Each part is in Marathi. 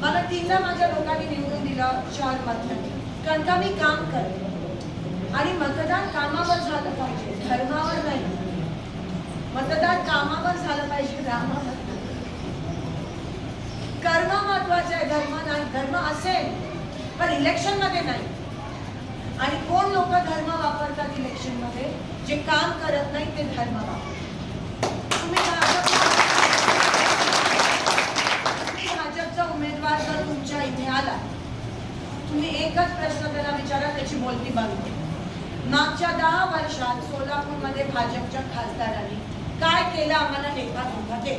मला तीनदा माझ्या लोकांनी निवडून दिलं शहर मधलं कारण का मी काम करते. आणि मतदान कामावर झालं पाहिजे धर्मावर नाही. मतदान कामावर झालं पाहिजे रामावर कर्म महत्वाचं आहे धर्म नाही. धर्म असेल पण इलेक्शनमध्ये नाही. आणि कोण लोक धर्म वापरतात इलेक्शनमध्ये जे काम करत नाही ते धर्म वापरतात तुम्ही भाजप- तुम्ही भाजपचा उमेदवार जर तुमच्या इथे आला तुम्ही एकच प्रश्न त्याला विचारा त्याची बोलती बांधते मागच्या दहा वर्षात सोलापूरमध्ये भाजपच्या खासदारांनी काय केलं आम्हाला लेखा धोका दे?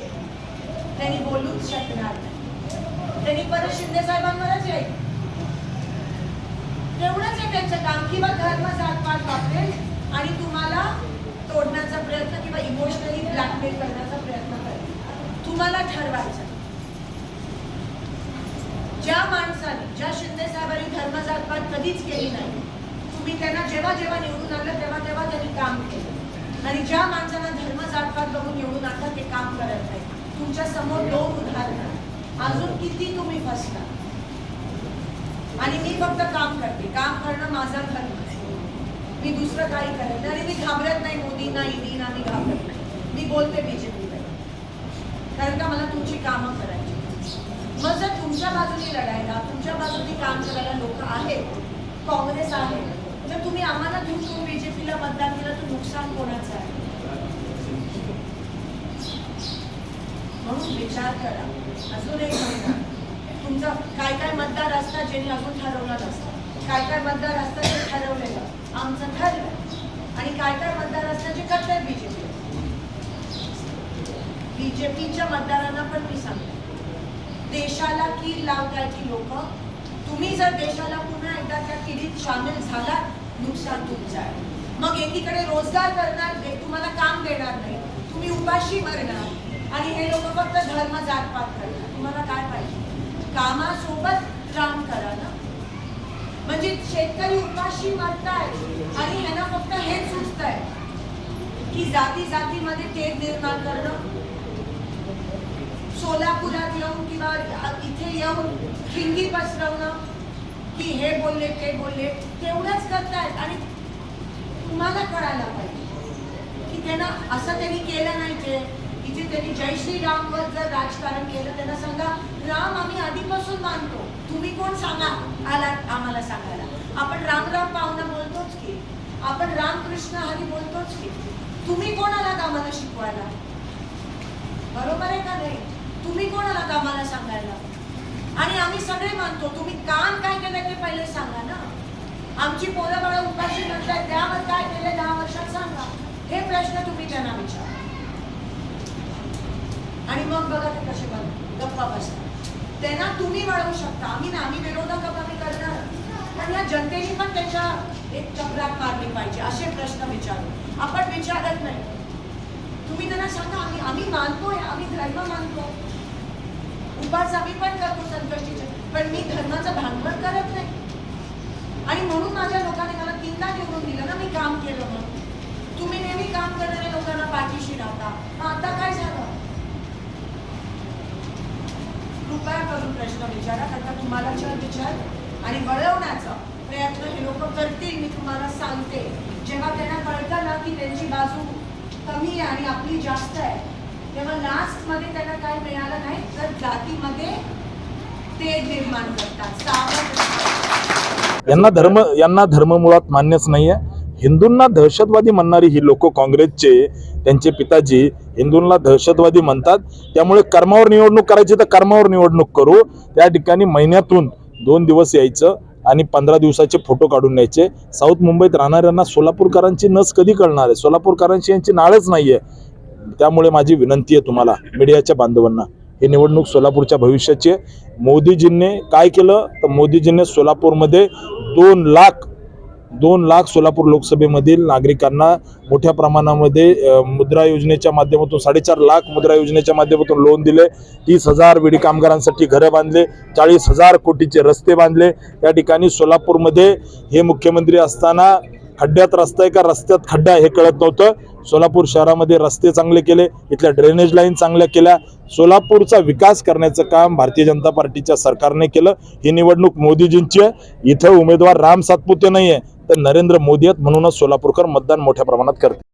त्यांनी बोलूच शकणार नाही. त्यांनी परत शिंदे साहेबांवरच येईल. तेवढंच आहे त्यांचं काम. किंवा धर्म जातपात वापरेल आणि तुम्हाला तोडण्याचा प्रयत्न किंवा इमोशनली ब्लॅकमेल करण्याचा प्रयत्न करेल. तुम्हाला ठरवायचं. ज्या माणसाने ज्या शिंदे साहेबांनी धर्म जातपात कधीच केली नाही तुम्ही त्यांना जेव्हा जेव्हा निवडून आणलं तेव्हा तेव्हा त्यांनी काम केलं. आणि ज्या माणसांना धर्म जातपात बघून निवडून आणलं ते काम करत नाही. तुमच्यासमोर दोन उदाहरणं. अजून किती तुम्ही फसला आणि मी फक्त काम करते. काम करणं माझा धर्म. मी दुसरं काही करत नाही. आणि मी घाबरत नाही. मोदींना ईडीना मी घाबरत नाही. मी बोलते बीजेपीकडे कारण का मला तुमची कामं करायची. मग जर तुमच्या बाजूने लढायला तुमच्या बाजूने काम करायला लोक आहेत काँग्रेस आहे जर तुम्ही आम्हाला घेऊन तुम्ही बीजेपीला मतदान केलं तर नुकसान कोणाचं आहे? म्हणून विचार करा. अजून एक म्हणणार तुमचा काय काय मतदार असतात ज्यांनी अजून ठरवलं नसतं? काय काय मतदार असतात जे ठरवलेलं? आमचं ठरलं. आणि काय काय मतदार असतात जे करतात बीजेपी? बीजेपीच्या मतदारांना पण मी सांगते. देशाला कीड लावतायची लोक तुम्ही जर देशाला पुन्हा एकदा त्या किडीत सामील झालात नुकसान तुमचं आहे. मग एकीकडे रोजगार करणार दे- तुम्हाला काम देणार नाही. तुम्ही उपाशी मरणार आणि हे लोक फक्त धर्म जातपात करणार. तुम्हाला काय पाहिजे? कामासोबत काम करा ना. म्हणजे शेतकरी उपाशी मरताय आणि यांना फक्त हेच सुचतंय की जाती जातीमध्ये तेल निर्माण करणं सोलापुरात येऊन किंवा इथे येऊन खिंगी पसरवणं की हे बोलले ते बोलले तेवढंच करतायत. आणि तुम्हाला कळायला पाहिजे की त्यांना असं त्यांनी केलं नाही ते. इथे त्यांनी जय श्रीरामवर जर राजकारण केलं त्यांना सांगा राम आम्ही आधीपासून मानतो. तुम्ही कोण सांगा? आलात आम्हाला सांगायला. आपण राम राम पाहुणं बोलतोच की. आपण रामकृष्ण हरी बोलतोच की. तुम्ही कोण आलात आम्हाला शिकवायला? बरोबर आहे का नाही? तुम्ही कोण आलात आम्हाला सांगायला आणि आम्ही सगळे मानतो तुम्ही काम काय केलं ते पहिले सांगा ना. आमची पोरं बाळा उपाशी म्हणताय त्यावर काय केलं दहा वर्षात सांगा. हे प्रश्न तुम्ही त्यांना विचारा. आणि मग बघा ते कसे बघ गप्पा बसतात. त्यांना तुम्ही वळवू शकता. आम्ही ना आम्ही विरोधक कमी आम्ही करणार पण या जनतेने पण त्याच्या एक चक्रात मारली पाहिजे असे प्रश्न विचारू. आपण विचारत नाही. तुम्ही त्यांना सांगा आम्ही आम्ही मानतोय आम्ही धर्म मानतो. उपास आम्ही पण करतो संकष्टीचे पण मी धर्माचं भांडवल करत नाही. आणि म्हणून माझ्या लोकांनी मला तीनदा निवडून दिलं ना मी काम केलं म्हणून. तुम्ही नेहमी काम करणाऱ्या लोकांना पाठीशी राहता मग आता काय झालं? कृपया करून प्रश्न विचारा आता तुम्हाला जर विचार आणि वळवण्याचा प्रयत्न हे लोक करतील मी तुम्हाला सांगते. जेव्हा त्यांना कळतं ना की त्यांची बाजू कमी आहे आणि आपली जास्त आहे. तेव्हा लास्टमध्ये त्यांना काय मिळालं नाही तर जातीमध्ये ते निर्माण करतात. सावध यांना धर्म यांना धर्म मुळात मान्यच नाहीये. हिंदूंना दहशतवादी म्हणणारी ही लोक काँग्रेसचे त्यांचे पिताजी हिंदूंना दहशतवादी म्हणतात. त्यामुळे कर्मावर निवडणूक करायची तर कर्मावर निवडणूक करू. त्या ठिकाणी महिन्यातून दोन दिवस यायचं. आणि पंधरा दिवसाचे फोटो काढून न्यायचे. साऊथ मुंबईत राहणाऱ्यांना सोलापूरकरांची नस कधी कळणार आहे? सोलापूरकरांची यांची नाळच नाहीये. त्यामुळे माझी विनंती आहे तुम्हाला मीडियाच्या बांधवांना. ही निवडणूक सोलापूरच्या भविष्याची आहे. मोदीजींनी काय केलं? तर मोदीजींनी सोलापूरमध्ये दोन लाख दोन लाख सोलापूर लोकसभेमधील नागरिकांना मोठ्या प्रमाणामध्ये मुद्रा योजनेच्या माध्यमातून साडेचार लाख मुद्रा योजनेच्या माध्यमातून लोन दिले. तीस हजार विडी कामगारांसाठी घरं बांधले. चाळीस हजार कोटीचे रस्ते बांधले. या ठिकाणी सोलापूरमध्ये हे मुख्यमंत्री असताना खड्ड्यात रस्ता आहे का? रस्त्यात खड्डा हे कळत नव्हतं. सोलापूर शहरामध्ये रस्ते चांगले केले. इथल्या ड्रेनेज लाईन चांगल्या केल्या. सोलापूरचा विकास करण्याचं काम भारतीय जनता पार्टीच्या सरकारने केलं. ही निवडणूक मोदीजींची आहे. इथं उमेदवार राम सातपुते नाही आहे तर नरेंद्र मोदी आहेत म्हणूनच सोलापूरकर मतदान मोठ्या प्रमाणात करते